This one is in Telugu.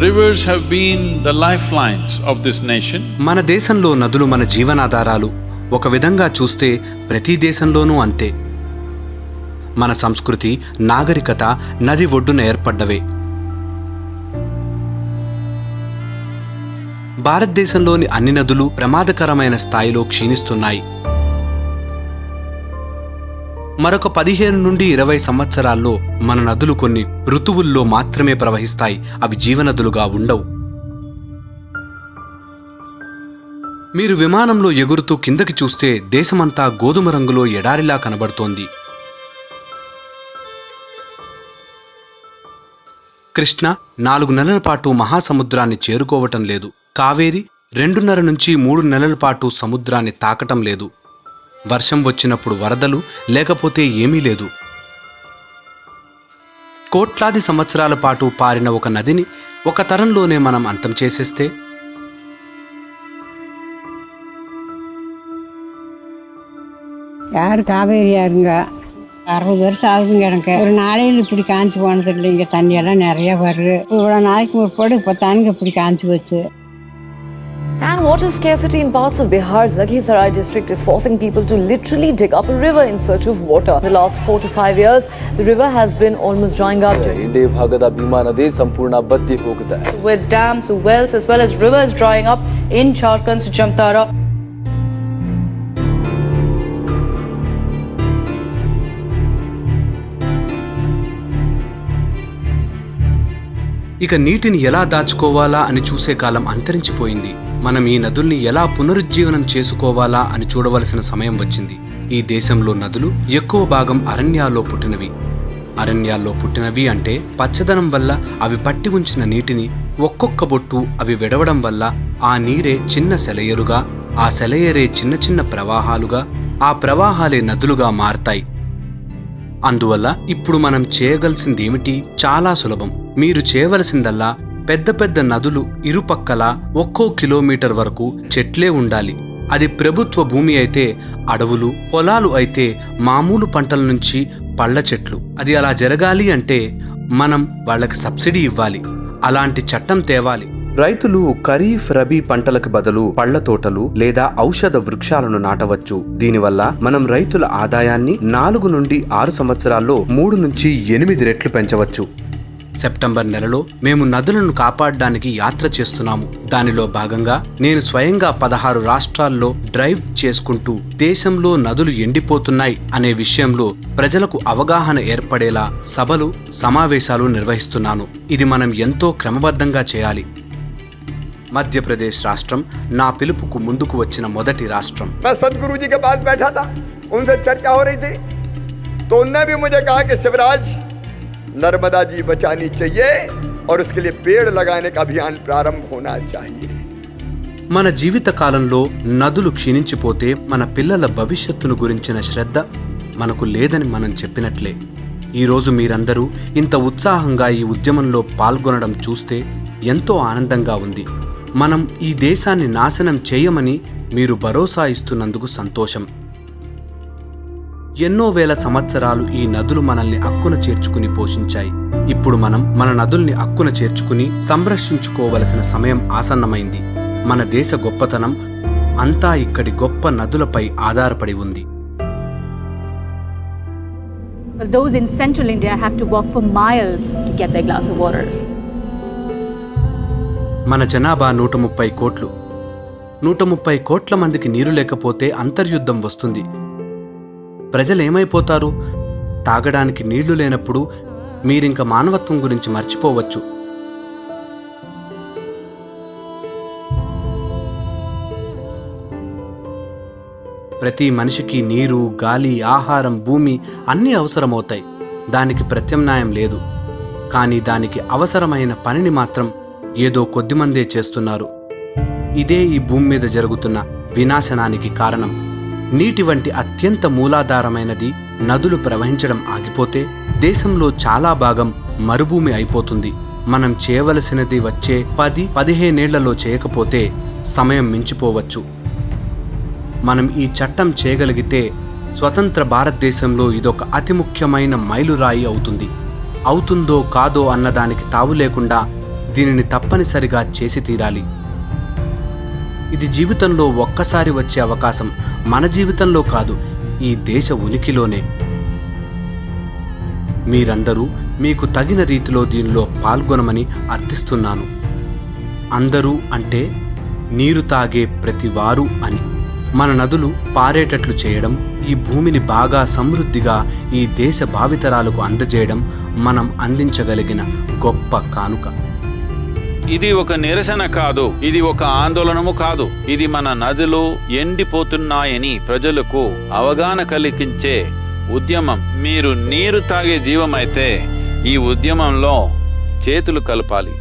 Rivers have been the lifelines of this nation. మన దేశంలో నదులు మన జీవనాధారాలు. ఒక విధంగా చూస్తే ప్రతి దేశంలోనూ అంతే. మన సంస్కృతి నాగరికత నది ఒడ్డున ఏర్పడ్డవే. భారతదేశంలోని అన్ని నదులు ప్రమాదకరమైన స్థాయిలో క్షీణిస్తున్నాయి. మరొక పదిహేను నుండి ఇరవై సంవత్సరాల్లో మన నదులు కొన్ని ఋతువుల్లో మాత్రమే ప్రవహిస్తాయి. అవి జీవనదులుగా ఉండవు. మీరు విమానంలో ఎగురుతూ కిందకి చూస్తే దేశమంతా గోధుమ రంగులో ఎడారిలా కనబడుతోంది. కృష్ణ నాలుగు నెలల పాటు మహాసముద్రాన్ని చేరుకోవటం లేదు. కావేరి రెండున్నర నుంచి మూడు నెలల పాటు సముద్రాన్ని తాకటం లేదు. వర్షం వచ్చినప్పుడు వరదలు లేకపోతే ఏమీ లేదు కోట్లాది సంవత్సరాల పాటు పారిన ఒక నదిని ఒక తరంలోనే మనం అంతం చేసేస్తే யார் காவேரி யாருங்க அறுபது வருஷம் ஆகுதுங்க எனக்கு ஒரு நாளையில் இப்படி காஞ்சி போனது இல்லைங்க தண்ணியெல்லாம் நிறைய வருது இவ்வளோ நாளைக்கு முற்பாடு இப்போ தானுங்க இப்படி காஞ்சி போச்சு And water scarcity in parts of Bihar's Lakhisarai district is forcing people to literally dig up a river in search of water. In the last four to five years, the river has been almost drying up. With dams, wells, as well as rivers drying up in Jharkhand's Jamtara. ఇక నీటిని ఎలా దాచుకోవాలా అని చూసే కాలం అంతరించిపోయింది. మనం ఈ నదుల్ని ఎలా పునరుజ్జీవనం చేసుకోవాలా అని చూడవలసిన సమయం వచ్చింది. ఈ దేశంలో నదులు ఎక్కువ భాగం అరణ్యాల్లో పుట్టినవి. అరణ్యాల్లో పుట్టినవి అంటే పచ్చదనం వల్ల అవి పట్టి ఉంచిన నీటిని ఒక్కొక్క బొట్టు అవి విడవడం వల్ల ఆ నీరే చిన్న సెలయేరుగా ఆ సెలయేరే చిన్న చిన్న ప్రవాహాలుగా ఆ ప్రవాహాలే నదులుగా మారతాయి. అందువల్ల ఇప్పుడు మనం చేయగలసింది ఏమిటి చాలా సులభం. మీరు చేయవలసిందల్లా పెద్ద పెద్ద నదులు ఇరుపక్కల ఒక్కో కిలోమీటర్ వరకు చెట్లే ఉండాలి. అది ప్రభుత్వ భూమి అయితే అడవులు పొలాలు అయితే మామూలు పంటల నుంచి పళ్ళ చెట్లు. అది అలా జరగాలి అంటే మనం వాళ్ళకి సబ్సిడీ ఇవ్వాలి. అలాంటి చట్టం తేవాలి. రైతులు ఖరీఫ్ రబీ పంటలకు బదులు పళ్ళ తోటలు లేదా ఔషధ వృక్షాలను నాటవచ్చు. దీనివల్ల మనం రైతుల ఆదాయాన్ని నాలుగు నుండి ఆరు సంవత్సరాల్లో మూడు నుంచి ఎనిమిది రెట్లు పెంచవచ్చు. సెప్టెంబర్ నెలలో మేము నదులను కాపాడడానికి యాత్ర చేస్తున్నాము దానిలో భాగంగా నేను స్వయంగా పదహారు రాష్ట్రాల్లో డ్రైవ్ చేసుకుంటూ దేశంలో నదులు ఎండిపోతున్నాయి అనే విషయంలో ప్రజలకు అవగాహన ఏర్పడేలా సభలు సమావేశాలు నిర్వహిస్తున్నాను ఇది మనం ఎంతో క్రమబద్ధంగా చేయాలి మధ్యప్రదేశ్ రాష్ట్రం నా పిలుపుకు ముందుకు వచ్చిన మొదటి రాష్ట్రం मैं सदगुरु जी के पास बैठा था उनसे चर्चा हो रही थी तो उनने भी मुझे कहा कि शिवराज नर्मदा जी बचानी चाहिए और उसके लिए पेड़ लगाने का अभियान प्रारंभ होना चाहिए మన జీవిత కాలంలో నదులు క్షీణించిపోతే మన పిల్లల భవిష్యత్తును గురించిన శ్రద్ధ మనకు లేదని మనం చెప్పినట్లే ఈరోజు మీరందరూ ఇంత ఉత్సాహంగా ఈ ఉద్యమంలో పాల్గొనడం చూస్తే ఎంతో ఆనందంగా ఉంది మనం ఈ దేశాన్ని నాశనం చేయమని మీరు భరోసా ఇస్తున్నందుకు సంతోషం ఎన్నో వేల సంవత్సరాలు ఈ నదులు మనల్ని అక్కున చేర్చుకుని పోషించాయి. ఇప్పుడు మనం మన నదుల్ని అక్కున చేర్చుకుని సంరక్షించుకోవలసిన సమయం ఆసన్నమైంది. మన దేశ గొప్పతనం అంతా ఇక్కడి గొప్ప నదులపై ఆధారపడి ఉంది. Well, those in central India have to walk for miles to get their glass of water. మన జనాభా నూట ముప్పై కోట్లు. నూట ముప్పై కోట్ల మందికి నీరు లేకపోతే అంతర్యుద్ధం వస్తుంది. ప్రజలు ఏమైపోతారు తాగడానికి నీళ్ళు లేనప్పుడు మీరింక మానవత్వం గురించి మర్చిపోవచ్చు. ప్రతి మనిషికి నీరు గాలి ఆహారం భూమి అన్నీ అవసరమవుతాయి. దానికి ప్రత్యామ్నాయం లేదు. కానీ దానికి అవసరమైన పనిని మాత్రం ఏదో కొద్దిమందే చేస్తున్నారు. ఇదే ఈ భూమి మీద జరుగుతున్న వినాశనానికి కారణం. నీటి వంటి అత్యంత మూలాధారమైనది నదులు ప్రవహించడం ఆగిపోతే దేశంలో చాలా భాగం మరుభూమి అయిపోతుంది. మనం చేయవలసినది వచ్చే పది పదిహేనేళ్ళలో చేయకపోతే సమయం మించిపోవచ్చు. మనం ఈ చట్టం చేయగలిగితే స్వతంత్ర భారతదేశంలో ఇదొక అతి ముఖ్యమైన మైలురాయి అవుతుంది. అవుతుందో కాదో అన్నదానికి తావు లేకుండా దీనిని తప్పనిసరిగా చేసి తీరాలి. ఇది జీవితంలో ఒక్కసారి వచ్చే అవకాశం. మన జీవితంలో కాదు ఈ దేశ ఉనికిలోనే. మీరందరూ మీకు తగిన రీతిలో దీనిలో పాల్గొనమని అర్థిస్తున్నాను. అందరూ అంటే నీరు తాగే ప్రతివారు అని. మన నదులు పారేటట్లు చేయడం ఈ భూమిని బాగా సమృద్ధిగా ఈ దేశ భావితరాలకు అందజేయడం మనం అందించగలిగిన గొప్ప కానుక. ఇది ఒక నిరసన కాదు ఇది ఒక ఆందోళనము కాదు. ఇది మన నదులు ఎండిపోతున్నాయని ప్రజలకు అవగాహన కలిగించే ఉద్యమం. మీరు నీరు తాగే జీవమైతే ఈ ఉద్యమంలో చేతులు కలపాలి.